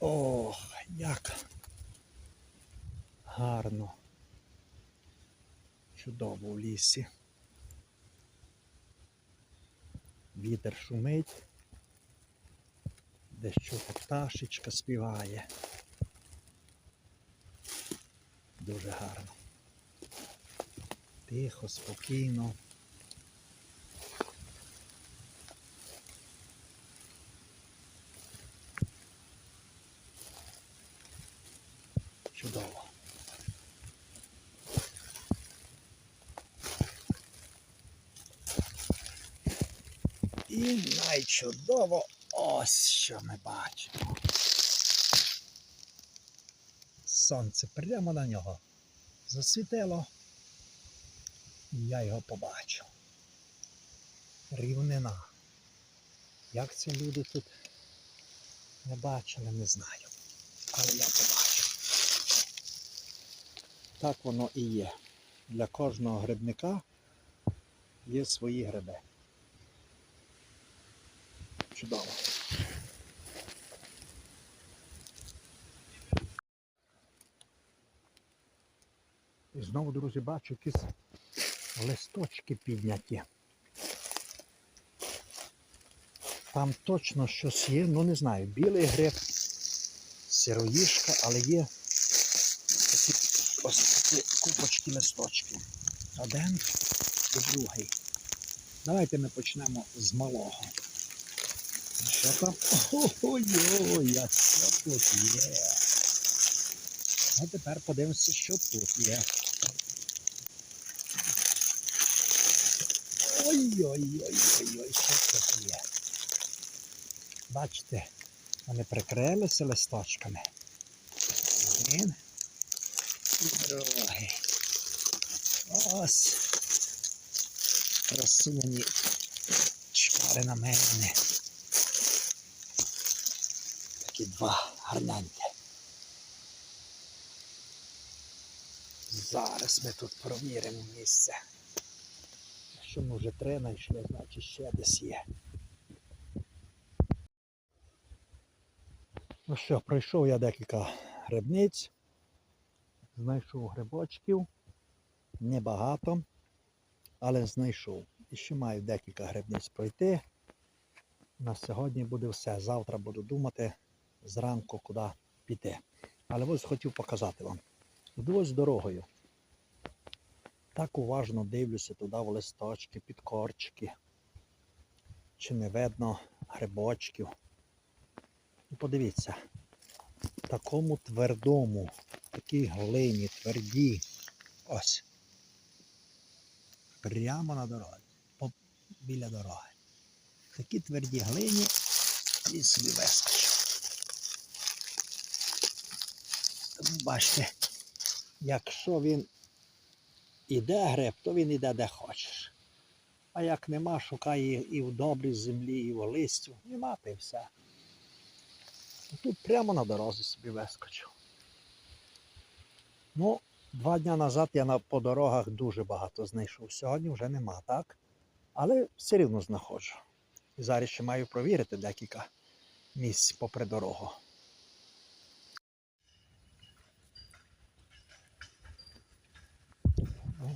Ох, як гарно. Чудово в лісі. Вітер шумить. Чути пташечка співає. Дуже гарно. Тихо, спокійно. Чудово. І найчудово ось що ми бачимо. Сонце прямо на нього засвітило. І я його побачив. Рівнина. Як це люди тут не бачили, не знаю. Але я побачив. Так воно і є. Для кожного грибника є свої гриби. Чудово. І знову, друзі, бачу якісь листочки підняті. Там точно щось є, ну не знаю, білий гриб, сироїшка, але є такі ось такі купочки листочки. Один і другий. Давайте ми почнемо з малого. Що там? Ой-ой, а що тут є? А тепер подивимося, що тут є. Ой-ой-ой-ой-ой, що тут є. Бачите, вони прикрилися листочками. Один і другий. Ось. Красуні чекали на мене. Такі два гарненькі. Зараз ми тут провіримо місце. Якщо ми вже три знайшли, значить ще десь є. Ну що, пройшов я декілька грибниць, знайшов грибочків, небагато, але знайшов. І ще маю декілька грибниць пройти. На сьогодні буде все. Завтра буду думати зранку, куди піти. Але ось хотів показати вам. Ось дорогою. Так уважно дивлюся туди в листочки, під корчики. Чи не видно грибочків. І подивіться, в такому твердому, такій глині, тверді. Ось. Прямо на дорозі. Біля дороги. Такі тверді глині і собі вискочив. Тому бачите, якщо він іде гриб, то він іде де хочеш. А як нема, шукає і в добрій землі, і в листю. Нема ти все. Тут прямо на дорозі собі вискочив. Ну, два дні назад я на, по дорогах дуже багато знайшов. Сьогодні вже нема, так? Але все рівно знаходжу. І зараз ще маю провірити декілька місць попри дорогу. О,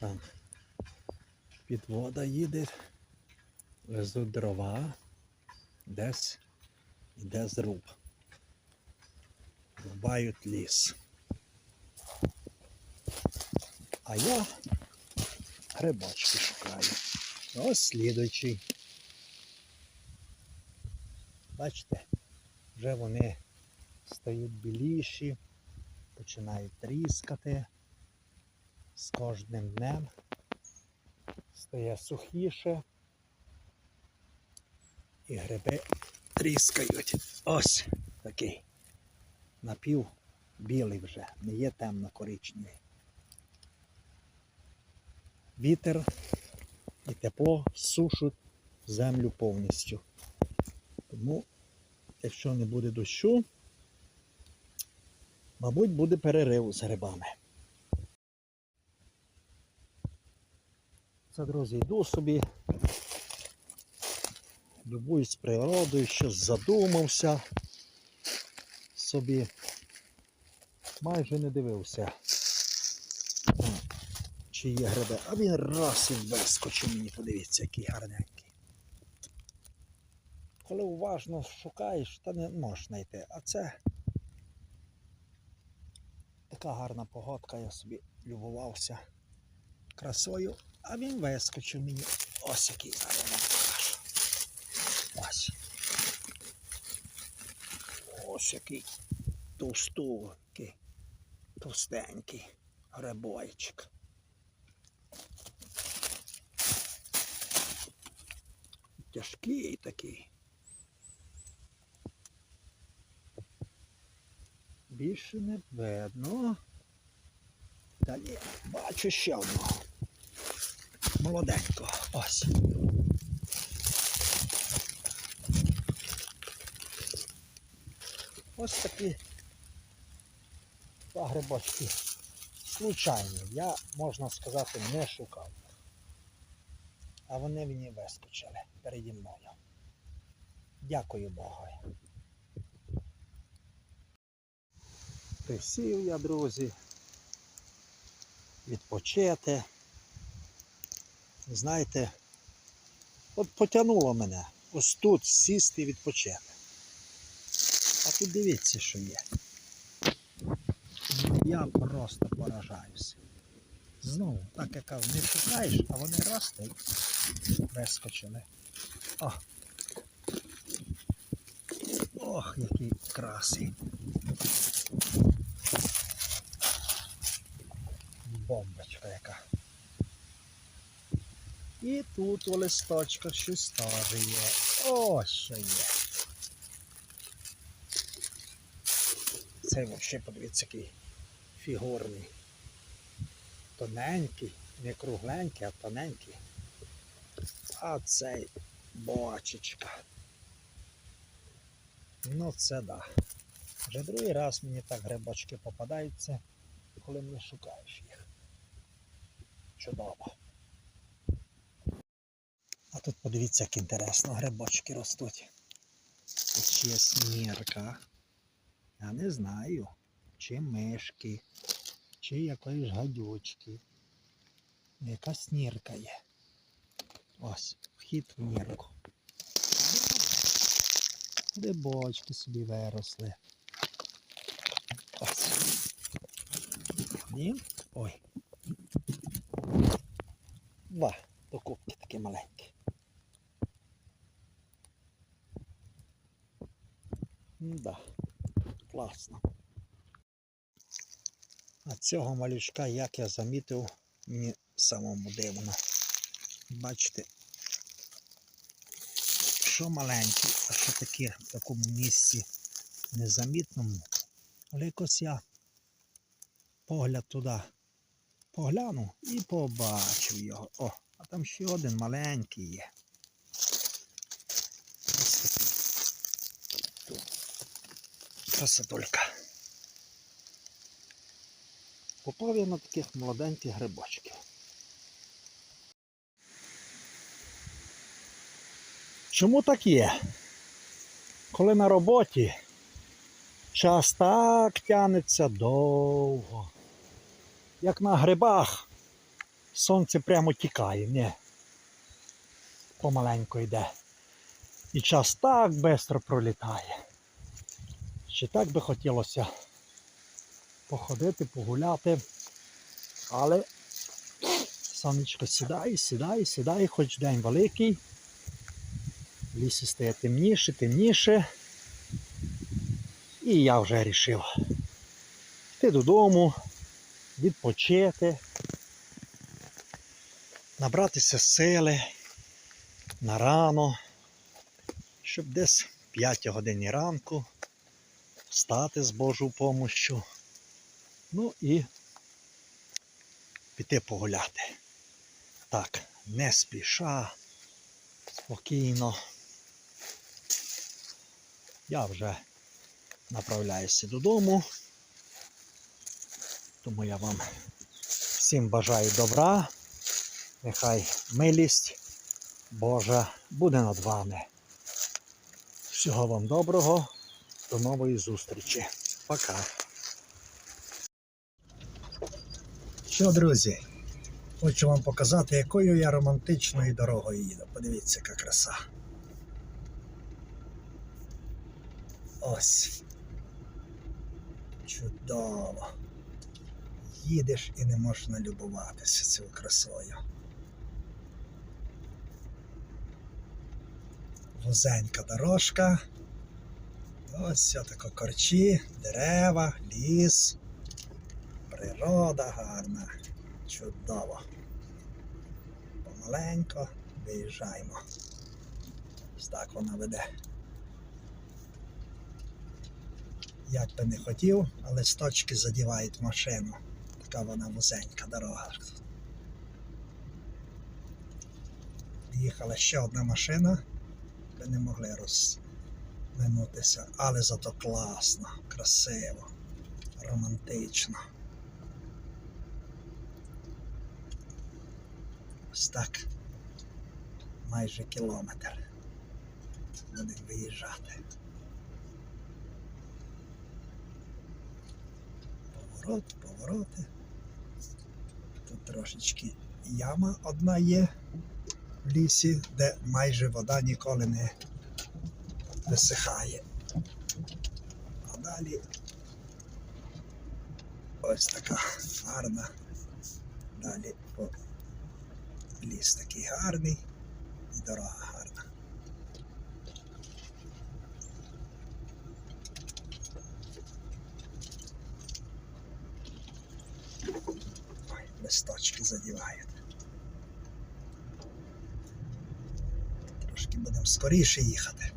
Там підвода їде, везуть дрова, десь іде зруб. Рубають ліс. А я грибочки шукаю. Ось слідуючий. Бачите, вже вони стають біліші, починають тріскати. З кожним днем стає сухіше. І гриби тріскають. Ось такий. Напів білий вже, не є темно-коричневий. Вітер і тепло сушуть землю повністю. Тому, якщо не буде дощу, мабуть, буде перерив з грибами. Це, друзі, йду собі, любуюсь природою, щось задумався. собі. Майже не дивився, чи є гриби. А він раз і вискочив мені, подивіться, який гарненький. Коли уважно шукаєш, то не можеш знайти. А це така гарна погодка, я собі любувався красою, а він вискочив мені. Ось який зараз вам покажу. Ось. Ось який товстувкий, товстенький грибойчик. Тяжкий такий. Більше не видно. Далі бачу ще одного. Молоденького. Ось. Ось такі грибочки. Случайні. Я, можна сказати, не шукав. А вони мені вискочили переді мною. Дякую Богу. Присів я, друзі. Відпочити. Знаєте, от потягнуло мене ось тут сісти і відпочити. А тут дивіться, що є. Я просто поражаюся. Знову, так як не шукаєш, а вони раз та вискочили. О. Ох, який красий. Бомбочка яка. І тут у листочках щось теж є. Ось що є. Цей взагалі, подивіться, який фігурний. Тоненький, не кругленький, а тоненький. А цей бочечка. Ну це да. Вже другий раз мені так грибочки попадаються, коли не шукаєш їх. Чудово. А тут подивіться, як інтересно грибочки ростуть. Тут є снірка. Я не знаю, чи мишки, чи якоїсь гадючки. Якась снірка є. Ось, вхід в нірку. Грибочки собі виросли. Ось. Ні? Ой. Два докупки такі маленькі. Да, класно. А цього малючка, як я замітив, мені самому дивно. Бачите, що маленький, а що таке в такому місці незамітному. Але якось я погляд туди поглянув і побачив його. О, а там ще один маленький є. Ось такий. Красотулька. Попав я на таких молоденьких грибочків. Чому так є? Коли на роботі час так тянеться довго. Як на грибах сонце прямо тікає, ні. Помаленько йде. І час так швидко пролітає. Ще так би хотілося походити, погуляти. Але сонечко сідає, сідає, сідає, хоч день великий. В лісі стає темніше, темніше. І я вже вирішив йти додому, відпочити, набратися сили на рано, щоб десь в 5 годині ранку встати з Божою помощю. Ну і піти погуляти. Так, не спіша, спокійно. Я вже направляюся додому. Тому я вам всім бажаю добра. Нехай милість Божа буде над вами. Всього вам доброго, до нової зустрічі. Пока. Що, друзі? Хочу вам показати, якою я романтичною дорогою їду. Подивіться, яка краса. Ось. Чудово. Їдеш і не можеш налюбуватися цією красою. Вузенька дорожка. Ось тако корчі, дерева, ліс, природа гарна. Чудово. Помаленько виїжджаємо. Ось так вона веде. Як би не хотів, але сточки задівають машину. Така вона вузенька дорога. Їхала ще одна машина, ми не могли розминутися, але зато класно, красиво, романтично. Ось так. Майже кілометр. Будемо виїжджати. Поворот, повороти. Тут трошечки яма одна є в лісі, де майже вода ніколи не висихає. А далі ось така гарна. Далі по ліс такий гарний і дорога гарна. Ой, листочки задівають. Трошки будемо скоріше їхати.